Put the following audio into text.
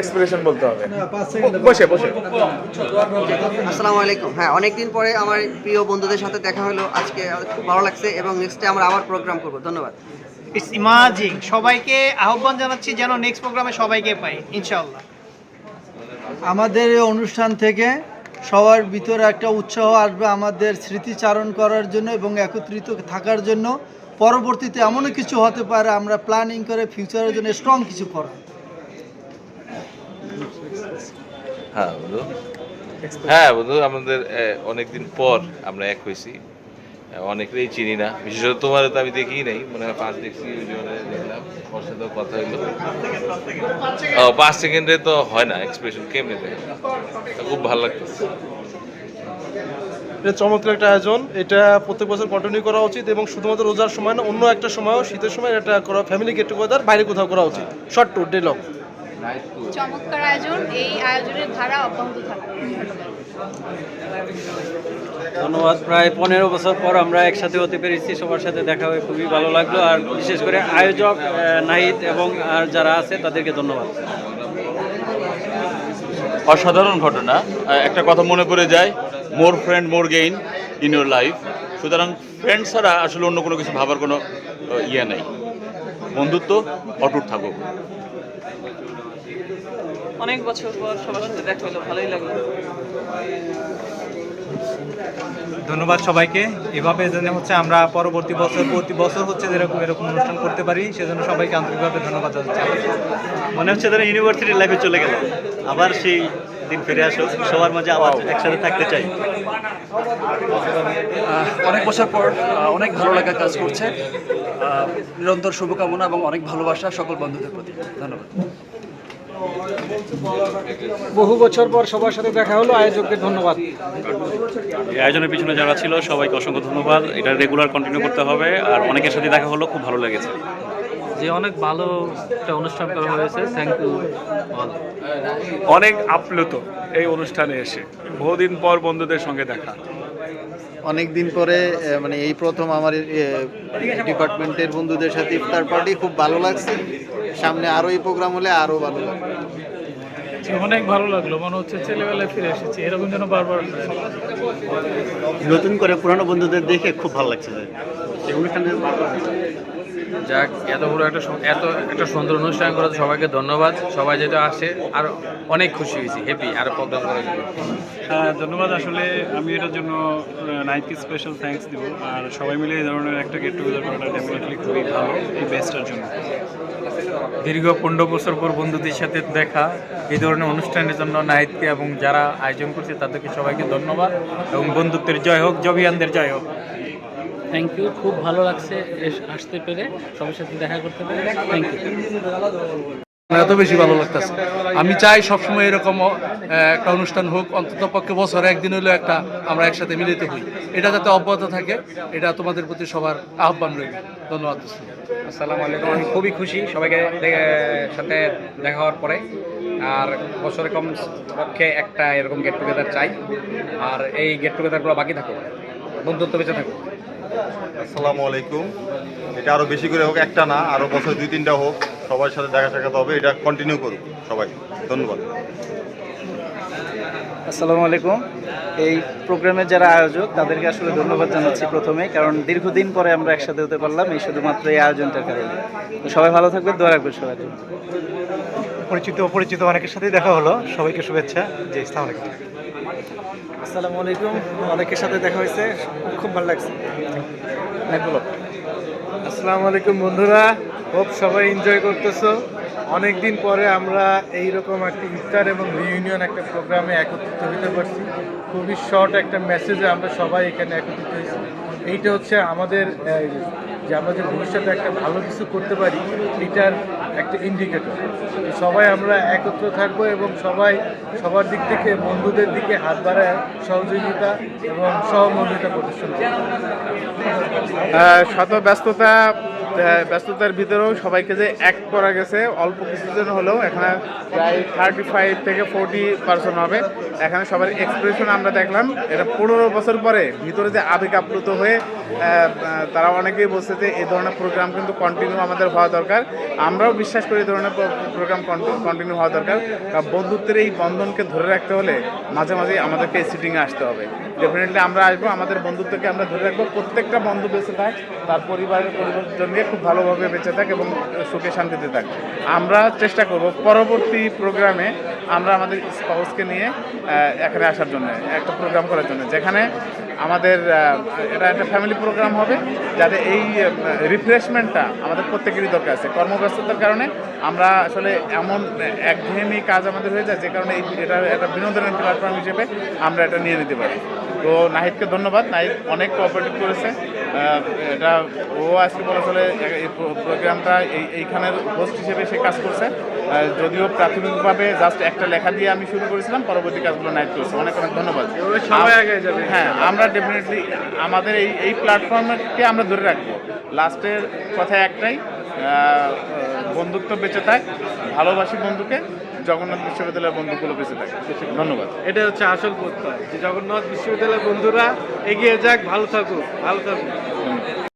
Expression বলতে হবে। বসে বসে। আসসালামু আলাইকুম। হ্যাঁ অনেকদিন পরে আমার প্রিয় বন্ধুদের সাথে দেখা হলো। আজকে খুব ভালো লাগছে এবং নেক্সটে আমরা আবার প্রোগ্রাম করব। ধন্যবাদ। ইটস ইমাজিং সবাইকে আহ্বান জানাচ্ছি যেন নেক্সট প্রোগ্রামে সবাইকে পাই ইনশাআল্লাহ। আমাদের এই অনুষ্ঠান থেকে সবার ভিতরে একটা উৎসাহ আসবে আমাদের স্মৃতিচারণ করার জন্য এবং একত্রিত থাকার জন্য। পরবর্তীতে এমনও কিছু হতে পারে আমরা প্ল্যানিং করে ফিউচারের জন্য স্ট্রং কিছু করা হ্যাঁ বন্ধু। হ্যাঁ বন্ধু আমাদের অনেক দিন পর আমরা এক হয়েছি। আহ, অনেকেরই চিনি না। বিশেষত তোমার তো আমি দেখি নাই। মনে হয় পাঁচ দেখছি ওই সাথেও কথা হইল। ও পাঁচ সেকেন্ডে তো হয় না। এক্সপ্রেশন কেমনে দেয়? খুব ভালো লাগতেছে। এটা চমৎকার একটা আয়োজন। এটা প্রত্যেক বছর কন্টিনিউ করা উচিত এবং শুধুমাত্র রোজার সময় না অন্য একটা সময়ও শীতের সময় এটা করা ফ্যামিলি গেট টুগেদার বাইরে কোথাও করা উচিত। শর্ট ট্যুর ডে লং চমৎকার আয়োজন। এই আয়োজনের ধারা অব্যাহত থাকবে। ধন্যবাদ। প্রায় পনেরো বছর পর আমরা একসাথে হতে পেরেছি। সবার সাথে দেখা হয়ে খুবই ভালো লাগল। আর বিশেষ করে আয়োজক নাহিদ এবং আর যারা আছে তাদেরকে ধন্যবাদ। অসাধারণ ঘটনা। একটা কথা মনে পড়ে যায় more friend more gain in your life সুতরাং ফ্রেন্ড ছাড়া আসলে অন্য কোনো কিছু ভাবার কোনো ইয়ে নেই। বন্ধুত্ব অটুট থাকুক। অনেক বছর পর সবার সাথে দেখা হলো ভালোই লাগল। ধন্যবাদ সবাইকে। এভাবে যেন হচ্ছে আমরা পরবর্তী বছর প্রতি বছর হচ্ছে যেরকম এরকম অনুষ্ঠান করতে পারি সেজন্য সবাইকে আন্তরিকভাবে ধন্যবাদ জানাচ্ছি। মনে হচ্ছে যেন ইউনিভার্সিটির লাইফে চলে গেল আবার সেই দিন ফিরে আসো সবার মাঝে আবার একসাথে থাকতে চাই। অনেক বছর পর অনেক ভালো লাগা কাজ করছে। নিরন্তর শুভকামনা এবং অনেক ভালোবাসা সকল বন্ধুদের প্রতি। ধন্যবাদ। বহু বছর পর সবার সাথে দেখা হলো আয়োজককে ধন্যবাদ। এই আয়োজনের পিছনে যারা ছিল সবাইকে অসংখ্য ধন্যবাদ। এটা রেগুলার কন্টিনিউ করতে হবে আর অনেকের সাথে দেখা হলো খুব ভালো লেগেছে। যে অনেক ভালো একটা অনুষ্ঠান করা হয়েছে থ্যাংক ইউ অনেক আপ্লুত এই অনুষ্ঠানে এসে। বহুদিন পর বন্ধুদের সঙ্গে দেখা। অনেক দিন পরে মানে এই প্রথম আমার ডিপার্টমেন্টের বন্ধুদের সাথে ইফতার পার্টি খুব ভালো লাগছে। সামনে আরও এই প্রোগ্রাম হলে আরও ভালো লাগবে। অনেক ভালো লাগল। মনে হচ্ছে ছেলেবেলায় ফিরে এসেছি। এরকম যেন বারবার নতুন করে পুরানো বন্ধুদের দেখে খুব ভালো লাগছে যে অনুষ্ঠানে যাক এত বড় একটা এত একটা সুন্দর অনুষ্ঠান করাতে সবাইকে ধন্যবাদ। সবাই যেটা আসে আর অনেক খুশি হয়েছি। হ্যাপি আর প্রোগ্রাম করার জন্য। হ্যাঁ ধন্যবাদ। আসলে আমি এটার জন্য নাইটকে স্পেশাল থ্যাঙ্কস দিব। আর সবাই মিলে এই ধরনের একটা গেট টুগেদার করাটা ডেফিনেটলি খুবই ভালো এই বেস্টার জন্য। দীর্ঘ পনেরো বছর পর বন্ধুদের সাথে দেখা এই ধরনের অনুষ্ঠানের জন্য নাহিদকে এবং যারা আয়োজন করছে তাদেরকে সবাইকে ধন্যবাদ এবং বন্ধুত্বের জয় হোক জবিয়ানদের জয় হোক। থ্যাংক ইউ খুব ভালো লাগছে আসতে পেরে সবার সাথে দেখা করতে পেরে। থ্যাংক ইউ এত বেশি ভালো লাগতেছে। আমি চাই সবসময় এরকম একটা অনুষ্ঠান হোক অন্তত পক্ষে বছরে একদিন হলেও একটা আমরা একসাথে মিলিত হই। এটা যাতে অব্যাহত থাকে এটা তোমাদের প্রতি সবার আহ্বান রইল। ধন্যবাদ। আসসালামু আলাইকুম। আমি খুবই খুশি সবাইকে সাথে দেখা হওয়ার পরে। আর বছরে কম পক্ষে একটা এরকম গেট টুগেদার চাই। আর এই গেট টুগেদারগুলো বাকি থাকুক। বন্ধুত্ব বেঁচে থাকুক। আসসালামু আলাইকুম। এটা আরও বেশি করে হোক একটা না আরও বছর দুই তিনটা হোক। সবার সাথে দেখা সাক্ষাৎ হবে এটা কন্টিনিউ করুক সবাই। ধন্যবাদ। আসসালামু আলাইকুম। এই প্রোগ্রামের যারা আয়োজক তাদেরকে আসলে ধন্যবাদ জানাচ্ছি প্রথমে কারণ দীর্ঘদিন পরে আমরা একসাথে হতে পারলাম এই শুধুমাত্র এই আয়োজনটার কারণে। তো সবাই ভালো থাকবেন দোয়া রাখবেন সবার জন্য। পরিচিত অপরিচিত অনেকের সাথেই দেখা হলো। সবাইকে শুভেচ্ছা। জি ইসলাম আলাইকুম। আসসালামু আলাইকুম। অনেকের সাথে দেখা হয়েছে। খুব ভালো লাগছে। আসসালামু আলাইকুম বন্ধুরা। হোপ সবাই এনজয় করতেছো। অনেক দিন পরে আমরা এই রকম একটা ইফতার এবং রিউনিয়ন একটা প্রোগ্রামে একত্রিত হতে পারছি। খুবই শর্ট একটা মেসেজে আমরা সবাই এখানে একত্রিত হয়েছি। এইটা হচ্ছে আমাদের যে আমরা যে ভবিষ্যতে একটা ভালো কিছু করতে পারি, এটার একটা ইন্ডিকেটর সবাই আমরা একত্র থাকব এবং সবাই সবার দিক থেকে, বন্ধুদের দিকে হাত বাড়ায় সহযোগিতা এবং সহমর্মিতা প্রদর্শন শত ব্যস্ততা ব্যস্ততার ভিতরেও সবাইকে যে এক করা গেছে, অল্প কিছুজন হলেও এখানে প্রায় থার্টি ফাইভ থেকে ফোরটি পার্সেন্ট হবে। এখানে সবার এক্সপ্রেশন আমরা দেখলাম, এটা পনেরো বছর পরে ভিতরে যে আবেগ আপ্লুত হয়ে তারা অনেকেই বলছে যে এই ধরনের প্রোগ্রাম কিন্তু কন্টিনিউ আমাদের হওয়া দরকার। আমরাও বিশ্বাস করি এই ধরনের প্রোগ্রাম কন্টিনিউ হওয়া দরকার। বন্ধুত্বের এই বন্ধনকে ধরে রাখতে হলে মাঝে মাঝে আমাদেরকে সিটিংয়ে আসতে হবে। ডেফিনেটলি আমরা আসব, আমাদের বন্ধুত্বকে আমরা ধরে রাখব। প্রত্যেকটা বন্ধু বেঁচে থাক, তার পরিবারের পরিবর্তন নিয়ে খুব ভালোভাবে বেঁচে থাক এবং সুখে শান্তিতে থাক। আমরা চেষ্টা করব পরবর্তী প্রোগ্রামে আমরা আমাদের স্পাউসকে নিয়ে এখানে আসার জন্য, একটা প্রোগ্রাম করার জন্য, যেখানে আমাদের এটা একটা ফ্যামিলি প্রোগ্রাম হবে, যাতে এই রিফ্রেশমেন্টটা আমাদের প্রত্যেকেরই দরকার আছে। কর্মব্যস্ততার কারণে আমরা আসলে এমন একঘেয়েমি কাজ আমাদের হয়ে যায়, যে কারণে এই এটা একটা বিনোদনের প্ল্যাটফর্ম হিসেবে আমরা এটা নিয়ে নিতে পারি। তো নাহিদকে ধন্যবাদ। নাহিদ অনেক কোঅপারেটিভ করেছে। এটা ও আজকে বলা চলে এই প্রোগ্রামটা এই, এইখানের হোস্ট হিসেবে সে কাজ করছে। যদিও প্রাথমিকভাবে জাস্ট একটা লেখা দিয়ে আমি শুরু করেছিলাম পরবর্তী কাজগুলো নাইট করেছে। অনেক অনেক ধন্যবাদ। হ্যাঁ আমরা ডেফিনেটলি আমাদের এই এই প্ল্যাটফর্মকে আমরা ধরে রাখব। লাস্টের কথা একটাই বন্ধুত্ব বেঁচে থাক ভালোবাসি বন্ধুকে জগন্নাথ বিশ্ববিদ্যালয়ের বন্ধুগুলো বেঁচে থাকে। ধন্যবাদ। এটা হচ্ছে আসল প্রত্যয় যে জগন্নাথ বিশ্ববিদ্যালয়ের বন্ধুরা এগিয়ে যাক ভালো থাকুক ভালো থাকুক।